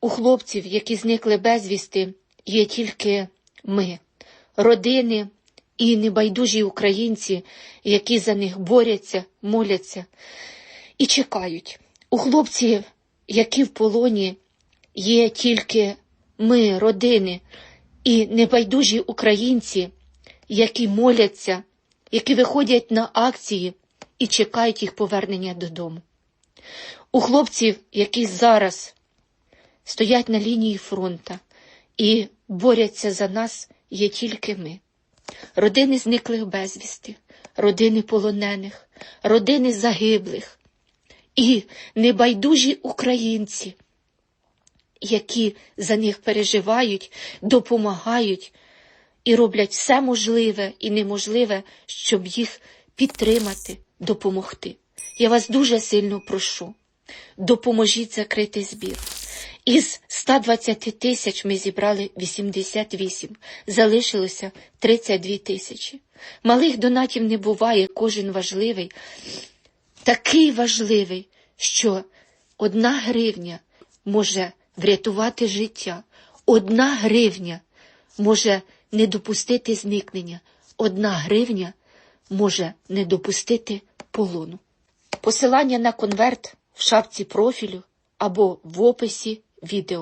у хлопців, які зникли безвісти, є тільки ми, родини і небайдужі українці, які за них борються, моляться і чекають. У хлопців, які в полоні, є тільки ми, родини і небайдужі українці, які моляться, які виходять на акції і чекають їх повернення додому. У хлопців, які зараз стоять на лінії фронта і борються за нас, є тільки ми. Родини зниклих безвісти, родини полонених, родини загиблих і небайдужі українці, які за них переживають, допомагають і роблять все можливе і неможливе, щоб їх підтримати, допомогти. Я вас дуже сильно прошу, допоможіть закрити збір. Із 120 тисяч ми зібрали 88, залишилося 32 тисячі. Малих донатів не буває, кожен важливий, такий важливий, що одна гривня може врятувати життя, одна гривня може не допустити зникнення, одна гривня може не допустити полону. Посилання на конверт в шапці профілю або в описі video.